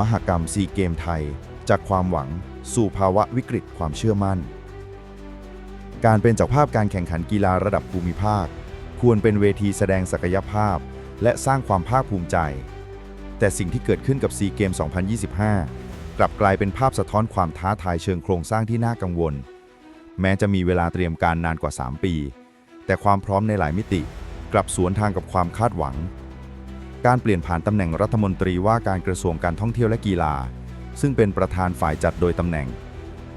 มหกรรมซีเกมไทย จากความหวังสู่ภาวะวิกฤตความเชื่อมั่น การเป็นเจ้าภาพการแข่งขันกีฬาระดับภูมิภาค ควรเป็นเวทีแสดงศักยภาพ และสร้างความภาคภูมิใจ แต่สิ่งที่เกิดขึ้นกับซีเกม 2025 กลับกลายเป็นภาพสะท้อนความท้าทายเชิงโครงสร้างที่น่ากังวล แม้จะมีเวลาเตรียมการนานกว่า 3 ปี แต่ความพร้อมในหลายมิติ กลับสวนทางกับความคาดหวัง การเปลี่ยนผ่านตำแหน่งรัฐมนตรีว่าการกระทรวงการท่องเที่ยวและกีฬา ซึ่งเป็นประธานฝ่ายจัดโดยตำแหน่ง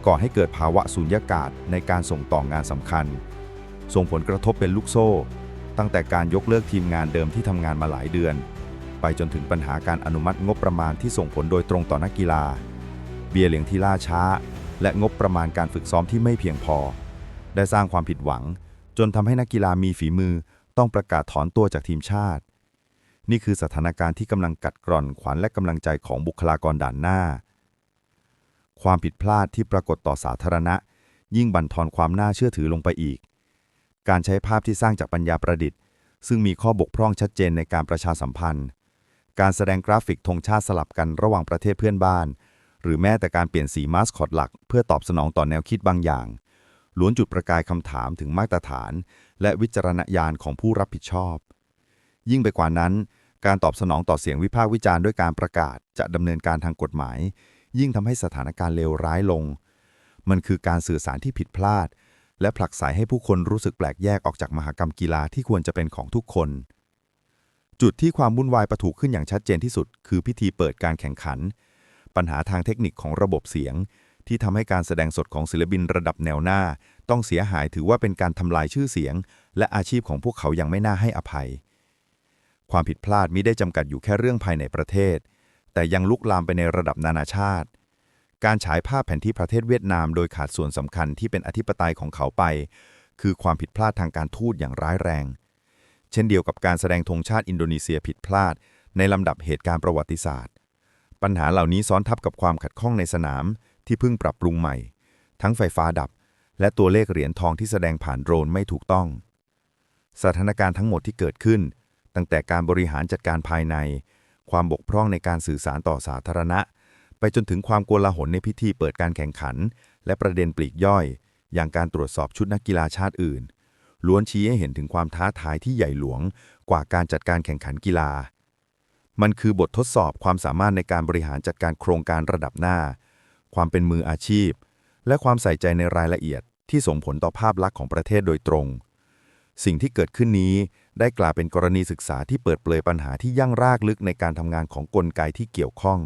ก่อให้เกิดภาวะสูญญากาศในการส่งต่องานสำคัญ ส่งผลกระทบเป็นลูกโซ่ ตั้งแต่การยกเลิกทีมงานเดิมที่ทำงานมาหลายเดือน ไปจนถึงปัญหาการอนุมัติงบประมาณที่ส่งผลโดยตรงต่อนักกีฬา เบียร์เหลียงที่ล่าช้า และงบประมาณการฝึกซ้อมที่ไม่เพียงพอ ได้สร้างความผิดหวัง จนทำให้นักกีฬามีฝีมือต้องประกาศถอนตัวจากทีมชาติ นี่คือสถานการณ์ที่กำลังกัดกร่อนขวัญและกำลังใจของบุคลากรด่านหน้า ความผิดพลาดที่ปรากฏต่อสาธารณะ ยิ่งบั่นทอนความน่าเชื่อถือลงไปอีก การใช้ภาพที่สร้างจากปัญญาประดิษฐ์ ซึ่งมีข้อบกพร่องชัดเจนในการประชาสัมพันธ์ การแสดงกราฟิกธงชาติสลับกันระหว่างประเทศเพื่อนบ้าน หรือแม้แต่การเปลี่ยนสีมาสคอตหลัก เพื่อตอบสนองต่อแนวคิดบางอย่างล้วนจุดประกายคำถามถึงมาตรฐาน และวิจารณญาณของผู้รับผิดชอบ ยิ่งไปกว่านั้น การตอบสนองต่อเสียงวิพากษ์วิจารณ์ด้วยการประกาศ จะดำเนินการทางกฎหมาย ยิ่งทำให้สถานการณ์เลวร้ายลง มันคือการสื่อสารที่ผิดพลาด และผลักไสให้ผู้คนรู้สึกแปลกแยกออกจากมหกรรมกีฬาที่ควรจะเป็นของทุกคน จุดที่ความวุ่นวายประทุขึ้นอย่างชัดเจนที่สุด คือพิธีเปิดการแข่งขัน ปัญหาทางเทคนิคของระบบเสียง ที่ทำให้การแสดงสดของศิลปินระดับแนวหน้า ต้องเสียหายถือว่าเป็นการทำลายชื่อเสียง และอาชีพของพวกเขาอยังไม่น่าให้อภัย ความผิดพลาดมิได้จำกัดอยู่แค่เรื่องภายในประเทศ แต่ยังลุกลามไปในระดับนานาชาติ การฉายภาพแผนที่ประเทศเวียดนามโดยขาดส่วนสำคัญที่เป็นอธิปไตยของเขาไป คือความผิดพลาดทางการทูตอย่างร้ายแรง เช่นเดียวกับการแสดงธงชาติอินโดนีเซียผิดพลาด ในลำดับเหตุการณ์ประวัติศาสตร์ ปัญหาเหล่านี้ซ้อนทับกับความขัดข้องในสนาม ที่เพิ่งปรับปรุงใหม่ ทั้งไฟฟ้าดับ และตัวเลขเหรียญทองที่แสดงผ่านโดรนไม่ถูกต้อง สถานการณ์ทั้งหมดที่เกิดขึ้น ตั้งแต่การบริหารจัดการภายใน ความบกพร่องในการสื่อสารต่อสาธารณะ ไปจนถึงความโกลาหลในพิธีเปิดการแข่งขัน และประเด็นปลีกย่อย อย่างการตรวจสอบชุดนักกีฬาชาติอื่น ล้วนชี้ให้เห็นถึงความท้าทายที่ใหญ่หลวงกว่าการจัดการแข่งขันกีฬา มันคือบททดสอบความสามารถในการบริหารจัดการโครงการระดับหน้า ความเป็นมืออาชีพ และความใส่ใจในรายละเอียดที่ส่งผลต่อภาพลักษณ์ของประเทศโดยตรง สิ่งที่เกิดขึ้นนี้ ได้กลายเป็นกรณีศึกษาที่เปิดเผยปัญหาที่ยั่งรากลึกในการทำงานของกลไกที่เกี่ยวข้อง